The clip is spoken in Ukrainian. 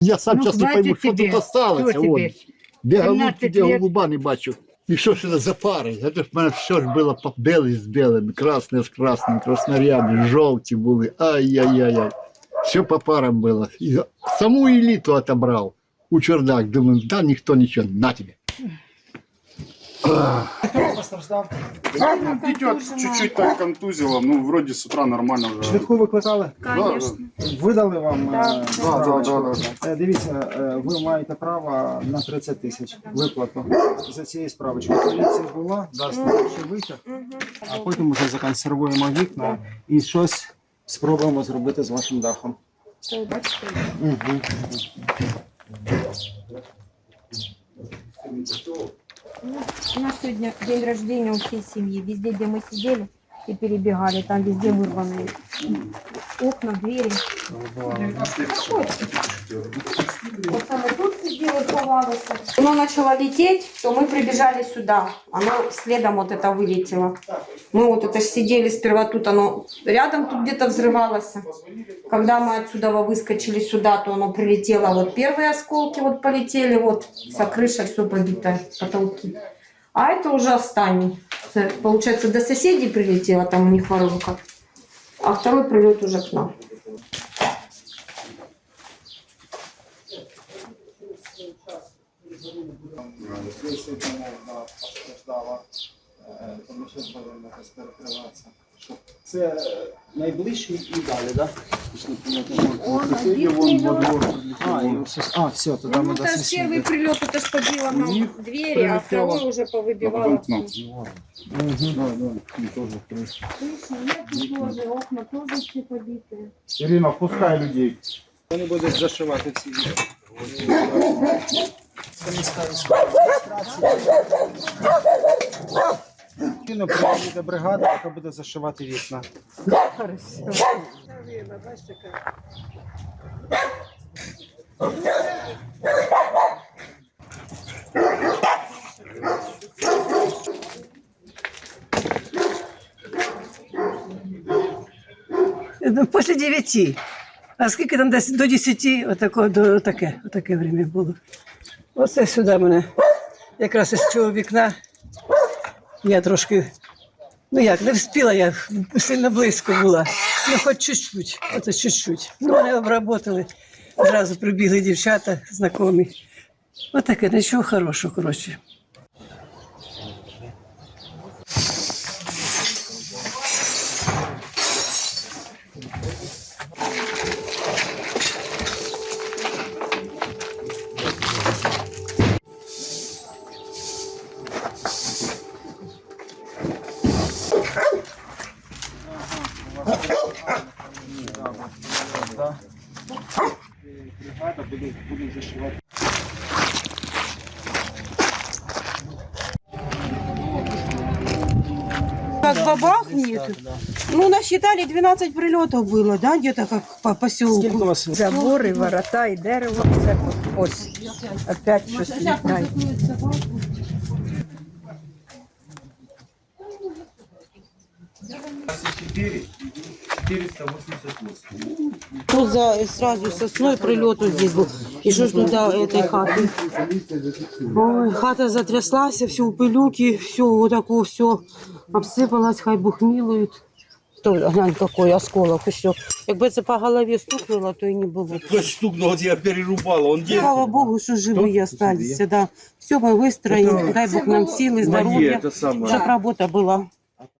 Я сам Ну, часто не пойму, що тебе. тут тебе? Де голубки, де голуба не бачу. І що ж це за пари? Це ж в мене все ж було по- біле з білим, красне з красним, красноряди, жовті були. Ай-яй-яй. Все по парам було. І саму еліту отобрав у чердак. Думаю, да ніхто нічого, на тебе. Постраждав. Дитё чуть-чуть так контузило, ну вроде с утра нормально уже. Швидку викликали? Конечно. Видали вам Да. е, Да, да, да, Е, Дивіться, е, ви маєте право на 30 тисяч виплату за цією справочкою. Поліція була, дасть нам ще витяг, а потім вже законсервуємо вікна і щось спробуємо зробити з вашим дахом. Угу. У нас сегодня день рождения у всей семьи. Везде, где мы сидели и перебегали, там везде вырванные окна, двери. Вот самое тут сидела, ховалась. Оно начало лететь, то мы прибежали сюда. Оно следом вот это вылетело. Мы вот это сидели сперва тут, оно рядом тут где-то взрывалось. Когда мы отсюда выскочили сюда, то оно прилетело. Вот первые осколки вот полетели, вот вся крыша, все побитая, потолки. А это уже останний. Це, Получается, до соседей прилетело, там у них воронка. А второй прилет уже к нам. Если это можно обсуждала, то ми ще будемо якось перекриватися. Це найближчий і далі, так? А, все, а, все, тоді ми до сусідів. прилет, это ж побило нам них двери, а второй уже А потом к нам. Мгм. тоже, окна тоже все побитые. Ирина, пускай людей. Вони будуть зашивати всі вікна. Це міська військова адміністрація. Іно приїде бригада, яка буде зашивати вікна. Ну, Після 9. А скільки там десь до 10, отако, до таке, отаке время було. Оце сюди мене. Якраз із цього вікна я трошки, ну як, не вспіла, я сильно близько була. Ну, хоч чуть-чуть, оце чуть-чуть. Ну, вони обработали. Зразу прибігли дівчата, знайомі. Отаке, нічого хорошого, коротше. Бригада буде, зашивати. Как бабахнет. Ну, насчитали 12 прилетов было, да, где-то как по Скільки поселку. у вас Забори, ворота і дерево. Це ось. Опять щось літає. Тут за, сразу сосной прилет вот здесь был. И что ж туда этой хаты? Ой, хата затряслась, все у пылюки, все вот такое, все обсыпалось, хай Бог милует. То, глянь, какой осколок еще. Якби це по голове стукнуло, то и не было. Хтось стукнув, от я перерубала. Он де? Слава Богу, что живые остались, да. Все мы выстроим, дай Бог нам силы, Моє, здоровья, це саме. чтобы работа была.